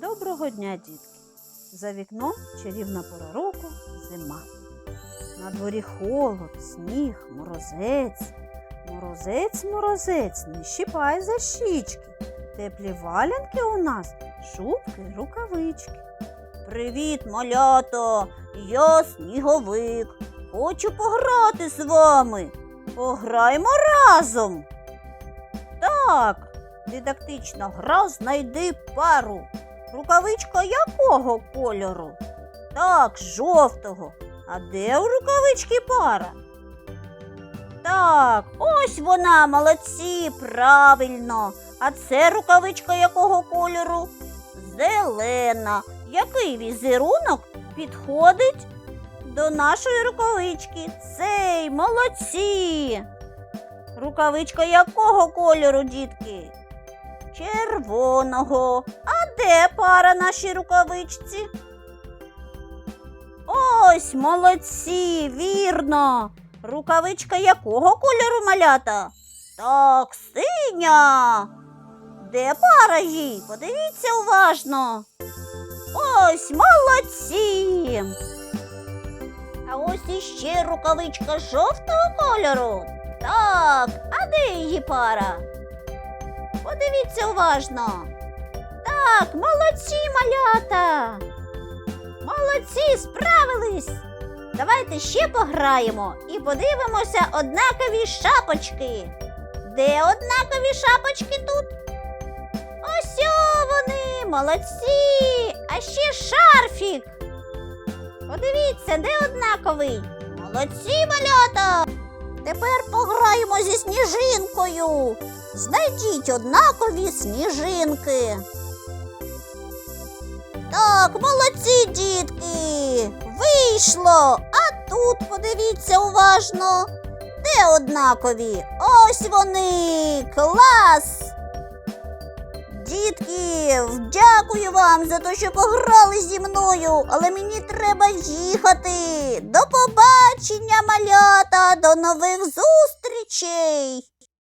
Доброго дня, дітки! За вікном чарівна пора року зима. На дворі холод, сніг, морозець. Морозець, морозець, не щіпай за щічки. Теплі валянки у нас, шубки, рукавички. Привіт, малята! Я сніговик. Хочу пограти з вами. Пограємо разом. Так, дидактична гра знайди пару. Рукавичка якого кольору? Так, жовтого. А де у рукавички пара? Так, ось вона, молодці, правильно. А це рукавичка якого кольору? Зелена. Який візерунок підходить до нашої рукавички? Цей, молодці. Рукавичка якого кольору, дітки? Червоного. А де пара нашій рукавичці? Ось молодці, вірно. Рукавичка якого кольору малята? Так, синя. Де пара їй? Подивіться уважно. Ось молодці. А ось іще рукавичка жовтого кольору. Так, а де її пара? Подивіться уважно. Так, молодці малята. Молодці, справились. Давайте ще пограємо і подивимося однакові шапочки. Де однакові шапочки тут? Ось вони, молодці. А ще шарфік. Подивіться, де однаковий. Молодці, малята. Тепер пограємо зі сніжинкою. Знайдіть однакові сніжинки. Так, молодці, дітки. Вийшло. А тут подивіться уважно. Де однакові? Ось вони. Клас. Дітки, дякую вам за те, що пограли зі мною, але мені треба їхати. До побачення, малята, до нових зустрічей.